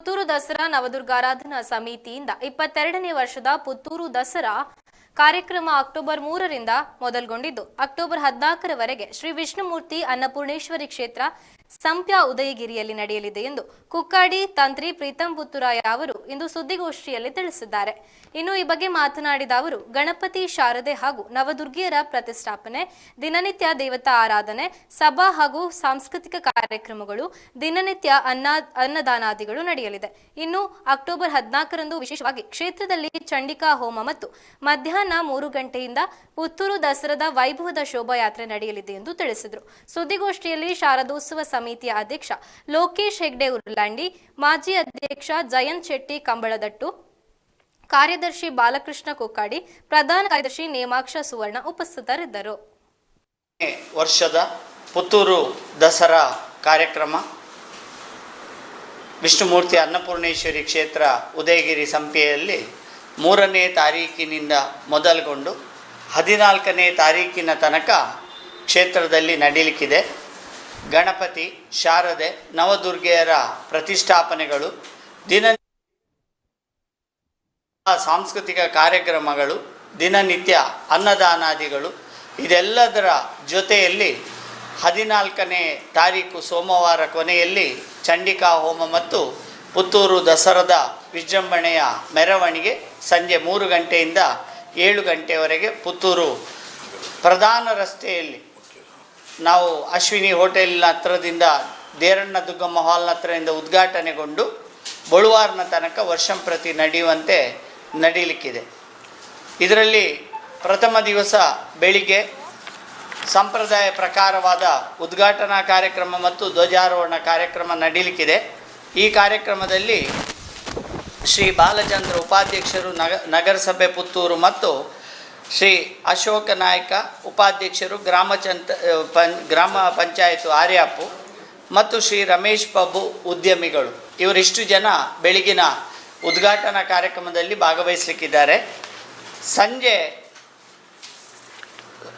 ಪುತ್ತೂರು ದಸರಾ ನವದುರ್ಗಾರಾಧನಾ ಸಮಿತಿಯಿಂದ ಇಪ್ಪತ್ತೆರಡನೇ ವರ್ಷದ ಪುತ್ತೂರು ದಸರಾ ಕಾರ್ಯಕ್ರಮ ಅಕ್ಟೋಬರ್ ಮೂರರಿಂದ ಮೊದಲ್ಗೊಂಡಿದ್ದು. ಅಕ್ಟೋಬರ್ ಹದಿನಾಲ್ಕರವರೆಗೆ ಶ್ರೀ ವಿಷ್ಣುಮೂರ್ತಿ ಅನ್ನಪೂರ್ಣೇಶ್ವರಿ ಕ್ಷೇತ್ರ ಸಂಪ್ಯ ಉದಯಗಿರಿಯಲ್ಲಿ ನಡೆಯಲಿದೆ ಎಂದು ಕುಕ್ಕಾಡಿ ತಂತ್ರಿ ಪ್ರೀತಂ ಪುತ್ತುರಾಯ ಅವರು ಇಂದು ಸುದ್ದಿಗೋಷ್ಠಿಯಲ್ಲಿ ತಿಳಿಸಿದ್ದಾರೆ. ಇನ್ನು ಈ ಬಗ್ಗೆ ಮಾತನಾಡಿದ ಅವರು, ಗಣಪತಿ ಶಾರದೆ ಹಾಗೂ ನವದುರ್ಗಿಯರ ಪ್ರತಿಷ್ಠಾಪನೆ, ದಿನನಿತ್ಯ ದೇವತಾ ಆರಾಧನೆ, ಸಭಾ ಹಾಗೂ ಸಾಂಸ್ಕೃತಿಕ ಕಾರ್ಯಕ್ರಮಗಳು, ದಿನನಿತ್ಯ ಅನ್ನ, ಅನ್ನದಾನಾದಿಗಳು ನಡೆಯಲಿದೆ. ಇನ್ನು ಅಕ್ಟೋಬರ್ ಹದಿನಾಲ್ಕರಂದು ವಿಶೇಷವಾಗಿ ಕ್ಷೇತ್ರದಲ್ಲಿ ಚಂಡಿಕಾ ಹೋಮ ಮತ್ತು ಮಧ್ಯಾಹ್ನ ಮೂರು ಗಂಟೆಯಿಂದ ಪುತ್ತೂರು ದಸರಾದ ವೈಭವದ ಶೋಭಾಯಾತ್ರೆ ನಡೆಯಲಿದೆ ಎಂದು ತಿಳಿಸಿದರು. ಸುದ್ದಿಗೋಷ್ಠಿಯಲ್ಲಿ ಶಾರದೋತ್ಸವ ಸಮಿತಿಯ ಅಧ್ಯಕ್ಷ ಲೋಕೇಶ್ ಹೆಗ್ಡೆ ಉರ್ಲಾಂಡಿ ಮಾಜಿ ಅಧ್ಯಕ್ಷ ಜಯಂತ್ ಶೆಟ್ಟಿ ಕಂಬಳದಟ್ಟು, ಕಾರ್ಯದರ್ಶಿ ಬಾಲಕೃಷ್ಣ ಕೊಕ್ಕಾಡಿ, ಪ್ರಧಾನ ಕಾರ್ಯದರ್ಶಿ ನೇಮಾಕ್ಷ ಸುವರ್ಣ ಉಪಸ್ಥಿತರಿದ್ದರು. ವರ್ಷದ ಪುತ್ತೂರು ದಸರಾ ಕಾರ್ಯಕ್ರಮ, ವಿಷ್ಣುಮೂರ್ತಿ ಅನ್ನಪೂರ್ಣೇಶ್ವರಿ ಕ್ಷೇತ್ರ ಉದಯಗಿರಿ ಸಂಪೆಯಲ್ಲಿ ಮೂರನೇ ತಾರೀಕಿನಿಂದ ಮೊದಲುಗೊಂಡು ಹದಿನಾಲ್ಕನೇ ತಾರೀಕಿನ ತನಕ ಕ್ಷೇತ್ರದಲ್ಲಿ ನಡೀಲಿಕ್ಕಿದೆ. ಗಣಪತಿ, ಶಾರದೆ, ನವದುರ್ಗೆಯರ ಪ್ರತಿಷ್ಠಾಪನೆಗಳು, ದಿನ ಸಾಂಸ್ಕೃತಿಕ ಕಾರ್ಯಕ್ರಮಗಳು, ದಿನನಿತ್ಯ ಅನ್ನದಾನಾದಿಗಳು. ಇದೆಲ್ಲದರ ಜೊತೆಯಲ್ಲಿ ಹದಿನಾಲ್ಕನೇ ತಾರೀಕು ಸೋಮವಾರ ಕೊನೆಯಲ್ಲಿ ಚಂಡಿಕಾ ಹೋಮ ಮತ್ತು ಪುತ್ತೂರು ದಸರಾದ ವಿಜೃಂಭಣೆಯ ಮೆರವಣಿಗೆ ಸಂಜೆ ಮೂರು ಗಂಟೆಯಿಂದ ಏಳು ಗಂಟೆಯವರೆಗೆ ಪುತ್ತೂರು ಪ್ರಧಾನ ರಸ್ತೆಯಲ್ಲಿ ನಾವು ಅಶ್ವಿನಿ ಹೋಟೆಲ್ನ ಹತ್ರದಿಂದ ದೇರಣ್ಣ ದುಗ್ಗಮ್ಮ ಹಾಲ್ನ ಹತ್ರದಿಂದ ಉದ್ಘಾಟನೆಗೊಂಡು ಬಳುವಾರ್ನ ತನಕ ವರ್ಷಂಪ್ರತಿ ನಡೆಯುವಂತೆ ನಡೀಲಿಕ್ಕಿದೆ. ಇದರಲ್ಲಿ ಪ್ರಥಮ ದಿವಸ ಬೆಳಿಗ್ಗೆ ಸಂಪ್ರದಾಯ ಪ್ರಕಾರವಾದ ಉದ್ಘಾಟನಾ ಕಾರ್ಯಕ್ರಮ ಮತ್ತು ಧ್ವಜಾರೋಹಣ ಕಾರ್ಯಕ್ರಮ ನಡೀಲಿಕ್ಕಿದೆ. ಈ ಕಾರ್ಯಕ್ರಮದಲ್ಲಿ ಶ್ರೀ ಬಾಲಚಂದ್ರ ಉಪಾಧ್ಯಕ್ಷರು ನಗ, ನಗರಸಭೆ ಪುತ್ತೂರು ಮತ್ತು ಶ್ರೀ ಅಶೋಕ ನಾಯಕ, ಉಪಾಧ್ಯಕ್ಷರು, ಗ್ರಾಮ ಚಂತ ಪಂ, ಗ್ರಾಮ ಪಂಚಾಯತ್ ಆರ್ಯಾಪು ಮತ್ತು ಶ್ರೀ ರಮೇಶ್ ಪಬ್ಬು ಉದ್ಯಮಿಗಳು. ಇವರಿಷ್ಟು ಜನ ಬೆಳಗಿನ ಉದ್ಘಾಟನಾ ಕಾರ್ಯಕ್ರಮದಲ್ಲಿ ಭಾಗವಹಿಸಲಿಕ್ಕಿದ್ದಾರೆ. ಸಂಜೆ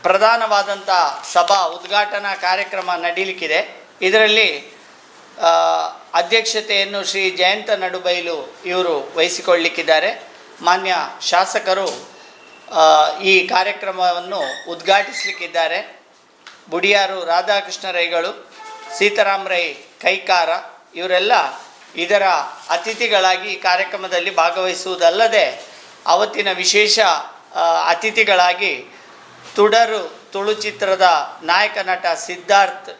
ಪ್ರಧಾನವಾದಂಥ ಸಭಾ ಉದ್ಘಾಟನಾ ಕಾರ್ಯಕ್ರಮ ನಡೀಲಿಕ್ಕಿದೆ. ಇದರಲ್ಲಿ ಅಧ್ಯಕ್ಷತೆಯನ್ನು ಶ್ರೀ ಜಯಂತ ನಡುಬೈಲು ಇವರು ವಹಿಸಿಕೊಳ್ಳಲಿಕ್ಕಿದ್ದಾರೆ ಮಾನ್ಯ ಶಾಸಕರು ಈ ಕಾರ್ಯಕ್ರಮವನ್ನು ಉದ್ಘಾಟಿಸಲಿಕ್ಕಿದ್ದಾರೆ ಬುಡಿಯಾರು ರಾಧಾಕೃಷ್ಣ ರೈಗಳು, ಸೀತಾರಾಮ್ ರೈ ಕೈಕಾರ, ಇವರೆಲ್ಲ ಇದರ ಅತಿಥಿಗಳಾಗಿ ಈ ಕಾರ್ಯಕ್ರಮದಲ್ಲಿ ಭಾಗವಹಿಸುವುದಲ್ಲದೆ ಅವತ್ತಿನ ವಿಶೇಷ ಅತಿಥಿಗಳಾಗಿ ತುಡರು ತುಳು ಚಿತ್ರದ ನಾಯಕ ನಟ ಸಿದ್ಧಾರ್ಥ್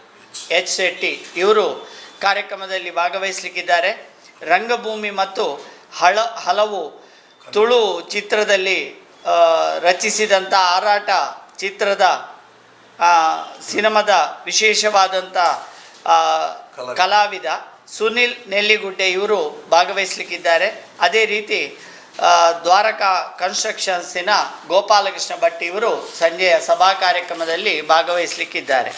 ಎಚ್ ಶೆಟ್ಟಿ ಇವರು ಕಾರ್ಯಕ್ರಮದಲ್ಲಿ ಭಾಗವಹಿಸಲಿಕ್ಕಿದ್ದಾರೆ. ರಂಗಭೂಮಿ ಮತ್ತು ಹಳ, ಹಲವು ತುಳು ಚಿತ್ರದಲ್ಲಿ ರಚಿಸಿದಂಥ ಆರಾಟ ಚಿತ್ರದ ಸಿನಿಮಾದ ವಿಶೇಷವಾದಂಥ ಕಲಾವಿದ. ಸುನಿಲ್ ನೆಲ್ಲಿಗುಡ್ಡೆ ಇವರು ಭಾಗವಹಿಸಲಿಕ್ಕಿದ್ದಾರೆ. ಅದೇ ರೀತಿ ದ್ವಾರಕಾ ಕನ್ಸ್ಟ್ರಕ್ಷನ್ಸಿನ ಗೋಪಾಲಕೃಷ್ಣ ಭಟ್ ಇವರು ಸಂಜೆಯ ಸಭಾ ಕಾರ್ಯಕ್ರಮದಲ್ಲಿ ಭಾಗವಹಿಸಲಿಕ್ಕಿದ್ದಾರೆ.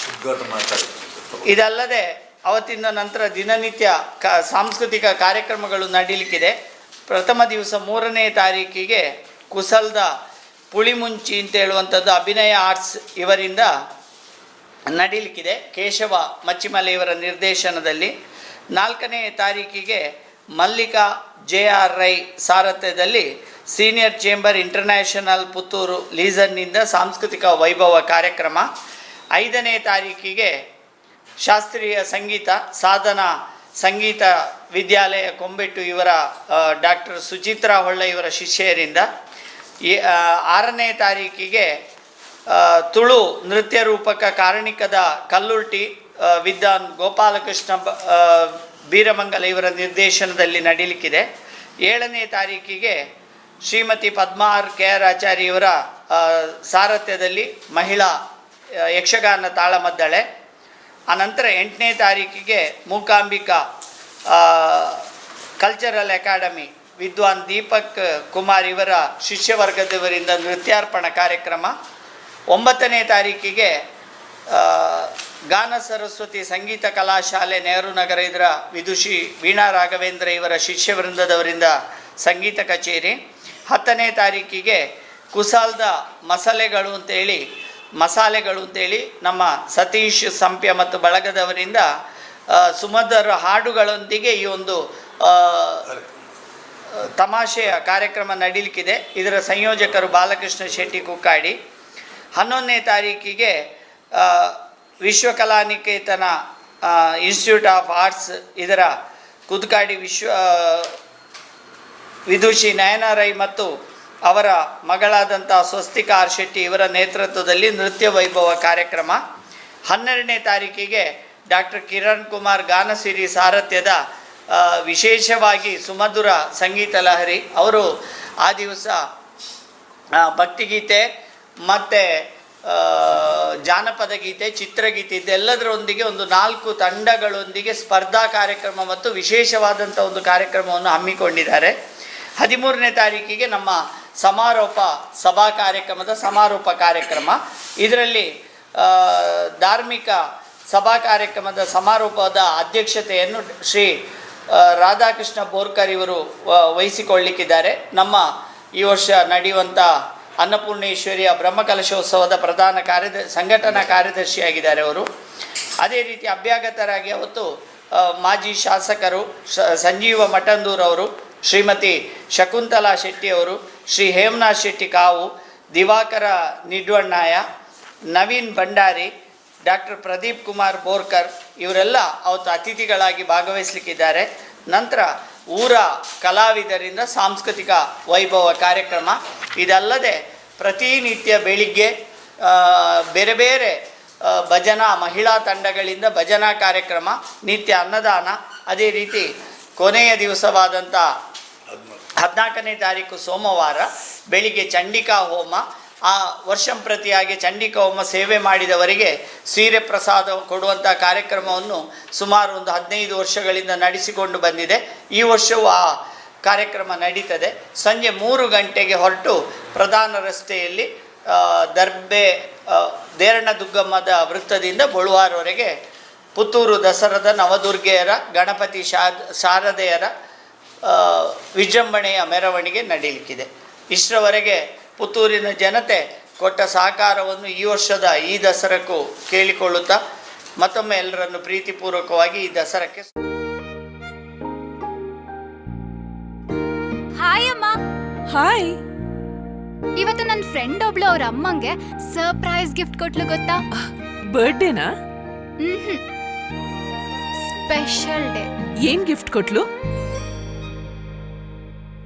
ಇದಲ್ಲದೆ ಅವತ್ತಿನ ನಂತರ ದಿನನಿತ್ಯ ಕ ಸಾಂಸ್ಕೃತಿಕ ಕಾರ್ಯಕ್ರಮಗಳು ನಡೀಲಿಕ್ಕಿದೆ. ಪ್ರಥಮ ದಿವಸ ಮೂರನೇ ತಾರೀಕಿಗೆ ಕುಸಲ್ದ ಪುಳಿಮುಂಚಿ ಅಂತ ಹೇಳುವಂಥದ್ದು ಅಭಿನಯ ಆರ್ಟ್ಸ್ ಇವರಿಂದ ನಡೀಲಿಕ್ಕಿದೆ. ಕೇಶವ ಮಚ್ಚಿಮಲೆ ಇವರ ನಿರ್ದೇಶನದಲ್ಲಿ ನಾಲ್ಕನೇ ತಾರೀಕಿಗೆ ಮಲ್ಲಿಕಾ ಜೆ ಆರ್ ರೈ ಸಾರಥ್ಯದಲ್ಲಿ ಸೀನಿಯರ್ ಚೇಂಬರ್ ಇಂಟರ್ನ್ಯಾಷನಲ್ ಪುತ್ತೂರು ಲೀಸನ್ನಿಂದ ಸಾಂಸ್ಕೃತಿಕ ವೈಭವ ಕಾರ್ಯಕ್ರಮ. ಐದನೇ ತಾರೀಕಿಗೆ ಶಾಸ್ತ್ರೀಯ ಸಂಗೀತ, ಸಾಧನ ಸಂಗೀತ ವಿದ್ಯಾಲಯ ಕೊಂಬೆಟ್ಟು ಇವರ ಡಾಕ್ಟರ್ ಸುಚಿತ್ರಾ ಹೊಳ್ಳ ಇವರ ಶಿಷ್ಯರಿಂದ ಆರನೇ ತಾರೀಕಿಗೆ ತುಳು ನೃತ್ಯ ರೂಪಕ ಕಾರಣಿಕದ ಕಲ್ಲುರ್ಟಿ ವಿದ್ವಾನ್ ಗೋಪಾಲಕೃಷ್ಣ ಬೀರಮಂಗಲ ಇವರ ನಿರ್ದೇಶನದಲ್ಲಿ ನಡೀಲಿಕ್ಕಿದೆ. ಏಳನೇ ತಾರೀಕಿಗೆ ಶ್ರೀಮತಿ ಪದ್ಮಾರ್ ಕೆ ಆರ್ ಆಚಾರ್ಯ ಇವರ ಸಾರಥ್ಯದಲ್ಲಿ ಮಹಿಳಾ ಯಕ್ಷಗಾನ ತಾಳಮದ್ದಳೆ. ಆನಂತರ ಎಂಟನೇ ತಾರೀಕಿಗೆ ಮೂಕಾಂಬಿಕಾ ಕಲ್ಚರಲ್ ಅಕಾಡೆಮಿ ವಿದ್ವಾನ್ ದೀಪಕ್ ಕುಮಾರ್ ಇವರ ಶಿಷ್ಯವರ್ಗದವರಿಂದ ನೃತ್ಯಾರ್ಪಣ ಕಾರ್ಯಕ್ರಮ. ಒಂಬತ್ತನೇ ತಾರೀಕಿಗೆ ಗಾನ ಸರಸ್ವತಿ ಸಂಗೀತ ಕಲಾಶಾಲೆ ನೆಹರು ನಗರ ಇದರ ವಿದುಷಿ ವೀಣಾ ರಾಘವೇಂದ್ರ ಇವರ ಶಿಷ್ಯವೃಂದದವರಿಂದ ಸಂಗೀತ ಕಚೇರಿ. ಹತ್ತನೇ ತಾರೀಕಿಗೆ ಕುಸಾಲ್ದ ಮಸಾಲೆಗಳು ಅಂತೇಳಿ ಮಸಾಲೆಗಳು ಅಂತೇಳಿ ನಮ್ಮ ಸತೀಶ್ ಸಂಪ್ಯ ಮತ್ತು ಬಳಗದವರಿಂದ ಸುಮಧರ ಹಾಡುಗಳೊಂದಿಗೆ ಈ ಒಂದು ತಮಾಷೆಯ ಕಾರ್ಯಕ್ರಮ ನಡೀಲಿಕ್ಕಿದೆ. ಇದರ ಸಂಯೋಜಕರು ಬಾಲಕೃಷ್ಣ ಶೆಟ್ಟಿ ಕುಕ್ಕಾಡಿ. ಹನ್ನೊಂದನೇ ತಾರೀಕಿಗೆ ವಿಶ್ವಕಲಾನಿಕೇತನ ಇನ್ಸ್ಟಿಟ್ಯೂಟ್ ಆಫ್ ಆರ್ಟ್ಸ್ ಇದರ ಕುದ್ಕಾಡಿ ವಿಶ್ವ ವಿದುಷಿ ನಯನ ರೈ ಮತ್ತು ಅವರ ಮಗಳಾದಂಥ ಸ್ವಸ್ತಿಕ ಆರ್ ಶೆಟ್ಟಿ ಇವರ ನೇತೃತ್ವದಲ್ಲಿ ನೃತ್ಯ ವೈಭವ ಕಾರ್ಯಕ್ರಮ. ಹನ್ನೆರಡನೇ ತಾರೀಕಿಗೆ ಡಾಕ್ಟರ್ ಕಿರಣ್ ಕುಮಾರ್ ಗಾನಸಿರಿ ಸಾರಥ್ಯದ ವಿಶೇಷವಾಗಿ ಸುಮಧುರ ಸಂಗೀತ ಲಹರಿ. ಅವರು ಆ ದಿವಸ ಭಕ್ತಿಗೀತೆ ಮತ್ತು ಜಾನಪದ ಗೀತೆ ಚಿತ್ರಗೀತೆ ಇದೆಲ್ಲದರೊಂದಿಗೆ ಒಂದು ನಾಲ್ಕು ತಂಡಗಳೊಂದಿಗೆ ಸ್ಪರ್ಧಾ ಕಾರ್ಯಕ್ರಮ ಮತ್ತು ವಿಶೇಷವಾದಂಥ ಒಂದು ಕಾರ್ಯಕ್ರಮವನ್ನು ಹಮ್ಮಿಕೊಂಡಿದ್ದಾರೆ. ಹದಿಮೂರನೇ ತಾರೀಕಿಗೆ ನಮ್ಮ ಸಮಾರೋಪ, ಸಭಾ ಕಾರ್ಯಕ್ರಮದ ಸಮಾರೋಪ ಕಾರ್ಯಕ್ರಮ. ಇದರಲ್ಲಿ ಧಾರ್ಮಿಕ ಸಭಾ ಕಾರ್ಯಕ್ರಮದ ಸಮಾರೋಪದ ಅಧ್ಯಕ್ಷತೆಯನ್ನು ಶ್ರೀ ರಾಧಾಕೃಷ್ಣ ಬೋರ್ಕರ್ ಇವರು ವಹಿಸಿಕೊಳ್ಳಿಕ್ಕಿದ್ದಾರೆ. ನಮ್ಮ ಈ ವರ್ಷ ನಡೆಯುವಂಥ ಅನ್ನಪೂರ್ಣೇಶ್ವರಿಯ ಬ್ರಹ್ಮಕಲಶೋತ್ಸವದ ಪ್ರಧಾನ ಕಾರ್ಯದ, ಸಂಘಟನಾ ಕಾರ್ಯದರ್ಶಿಯಾಗಿದ್ದಾರೆ ಅವರು. ಅದೇ ರೀತಿ ಅಭ್ಯಾಗತರಾಗಿ ಅವತ್ತು ಮಾಜಿ ಶಾಸಕರು ಸಂಜೀವ ಮಠಂದೂರವರು ಶ್ರೀಮತಿ ಶಕುಂತಲಾ ಶೆಟ್ಟಿಯವರು ಶ್ರೀ ಹೇಮನಾಥ್ ಶೆಟ್ಟಿ ಕಾವು, ದಿವಾಕರ ನಿಡ್ವಣ್ಣಾಯ ನವೀನ್ ಭಂಡಾರಿ ಡಾಕ್ಟರ್ ಪ್ರದೀಪ್ ಕುಮಾರ್ ಬೋರ್ಕರ್ ಇವರೆಲ್ಲ ಅವತ್ತು ಅತಿಥಿಗಳಾಗಿ ಭಾಗವಹಿಸಲಿಕ್ಕಿದ್ದಾರೆ. ನಂತರ ಊರ ಕಲಾವಿದರಿಂದ ಸಾಂಸ್ಕೃತಿಕ ವೈಭವ ಕಾರ್ಯಕ್ರಮ. ಇದಲ್ಲದೆ ಪ್ರತಿನಿತ್ಯ ಬೆಳಿಗ್ಗೆ ಬೇರೆ ಬೇರೆ ಭಜನಾ, ಮಹಿಳಾ ತಂಡಗಳಿಂದ ಭಜನಾ ಕಾರ್ಯಕ್ರಮ, ನಿತ್ಯ ಅನ್ನದಾನ, ಅದೇ ರೀತಿ ಕೊನೆಯ ದಿವಸವಾದಂಥ ಹದಿನಾಲ್ಕನೇ ತಾರೀಕು ಸೋಮವಾರ, ಬೆಳಿಗ್ಗೆ ಚಂಡಿಕಾ ಹೋಮ ಆ ವರ್ಷಂಪ್ರತಿಯಾಗಿ ಚಂಡಿಕ ಹೋಮ ಸೇವೆ ಮಾಡಿದವರಿಗೆ ಸೀರೆ ಪ್ರಸಾದ ಕೊಡುವಂಥ ಕಾರ್ಯಕ್ರಮವನ್ನು ಸುಮಾರು ಒಂದು ಹದಿನೈದು ವರ್ಷಗಳಿಂದ ನಡೆಸಿಕೊಂಡು ಬಂದಿದೆ. ಈ ವರ್ಷವೂ ಆ ಕಾರ್ಯಕ್ರಮ ನಡೀತದೆ. ಸಂಜೆ ಮೂರು ಗಂಟೆಗೆ ಹೊರಟು ಪ್ರಧಾನ ರಸ್ತೆಯಲ್ಲಿ ದರ್ಬೆ ದೇರಣ ದುಗ್ಗಮ್ಮದ ವೃತ್ತದಿಂದ ಬಳುವಾರವರೆಗೆ ಪುತ್ತೂರು ದಸರದ ನವದುರ್ಗೆಯರ, ಗಣಪತಿ ಶಾದ್, ಶಾರದೆಯರ ವಿಜೃಂಭಣೆಯ ಮೆರವಣಿಗೆ ನಡೀಲಿಕ್ಕಿದೆ. ಇಷ್ಟರವರೆಗೆ ಪುತ್ತೂರಿನ ಜನತೆ ಕೊಟ್ಟ ಸಹಕಾರವನ್ನು ಈ ವರ್ಷದ ಈ ದಸರಕ್ಕೂ ಕೇಳಿಕೊಳ್ಳುತ್ತಾ ಮತ್ತೊಮ್ಮೆ ಎಲ್ಲರನ್ನು ಪ್ರೀತಿಪೂರ್ವಕವಾಗಿ ಈ ದಸರಕ್ಕೆ ಹಾಯ್ ಅಮ್ಮ. ಹಾಯ್ ಇವತ್ತು ನನ್ನ ಫ್ರೆಂಡ್ ಒಬ್ಳು ಅವ್ರ ಅಮ್ಮಂಗೆ ಸರ್ಪ್ರೈಸ್ ಗಿಫ್ಟ್ ಕೊಟ್ಲು ಗೊತ್ತಾ? ಬರ್ಡೇನಾ ಸ್ಪೆಷಲ್ ಡೇ ಏನ್ ಗಿಫ್ಟ್ ಕೊಟ್ಲು?